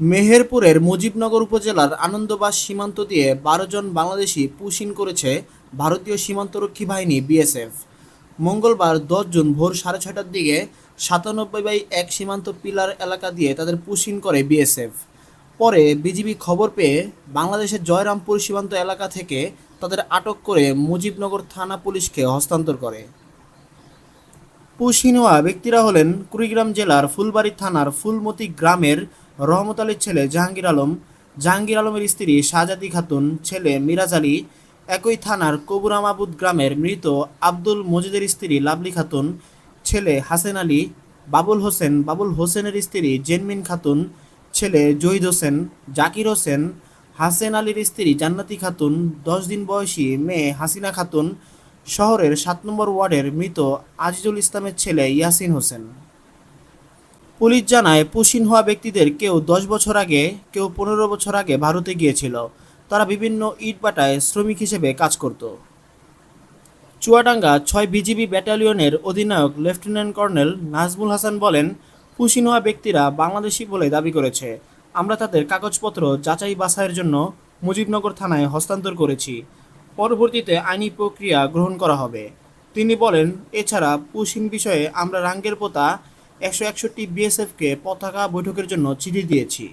মেহেরপুরের মুজিবনগর উপজেলার আনন্দবাস সীমান্ত দিয়ে বারো জন বাংলাদেশি পুশিন করেছে ভারতীয় সীমান্তরক্ষী বাহিনী বিএসএফ। মঙ্গলবার দশ জুন ভোর সাড়ে ছটার দিকে সাতানব্বই বাই এক সীমান্ত পিলার এলাকা দিয়ে তাদের পুশিন করে বিএসএফ। পরে বিজিবি খবর পেয়ে বাংলাদেশের জয়রামপুর সীমান্ত এলাকা থেকে তাদের আটক করে মুজিবনগর থানা পুলিশকে হস্তান্তর করে। পুশিন হওয়া ব্যক্তিরা হলেন কুড়িগ্রাম জেলার ফুলবাড়ি থানার ফুলমতি গ্রামের রহমত আলীর ছেলে জাহাঙ্গীর আলম, জাহাঙ্গীর আলমের স্ত্রী শাহজাদি খাতুন, ছেলে মিরাজ আলী, একই থানার কবুরা মাহবুদ গ্রামের মৃত আব্দুল মজিদের স্ত্রী লাভলি খাতুন, ছেলে হাসেন আলী, বাবুল হোসেন, বাবুল হোসেনের স্ত্রী জেনমিন খাতুন, ছেলে জহিদ হোসেন, জাকির হোসেন, হাসেন আলীর স্ত্রী জান্নাতি খাতুন, দশ দিন বয়সী মেয়ে হাসিনা খাতুন, শহরের সাত নম্বর ওয়ার্ডের মৃত আজিজুল ইসলামের ছেলে ইয়াসিন হোসেন। পুলিশ জানায়, পুশিন হওয়া ব্যক্তিদের কেউ দশ বছর আগে, কেউ পনেরো বছর আগে ভারতে গিয়েছিল। তারা বিভিন্ন ইটবাটায় শ্রমিক হিসেবে কাজ করত। চুয়াডাঙ্গা ছয় বিজিবি ব্যাটালিয়নের অধিনায়ক লেফটেন্যান্ট কর্নেল নাজমুল হাসান বলেন, পুশিন হওয়া ব্যক্তিরা বাংলাদেশি বলে দাবি করেছে। আমরা তাদের কাগজপত্র যাচাই বাছাইয়ের জন্য মুজিবনগর থানায় হস্তান্তর করেছি। পরবর্তীতে আইনি প্রক্রিয়া গ্রহণ করা হবে। তিনি বলেন, এছাড়া পুশিন বিষয়ে আমরা রাঙ্গের পোতা একশো একষট্টি বিএসএফকে পতাকা বৈঠকের জন্য চিঠি দিয়েছি।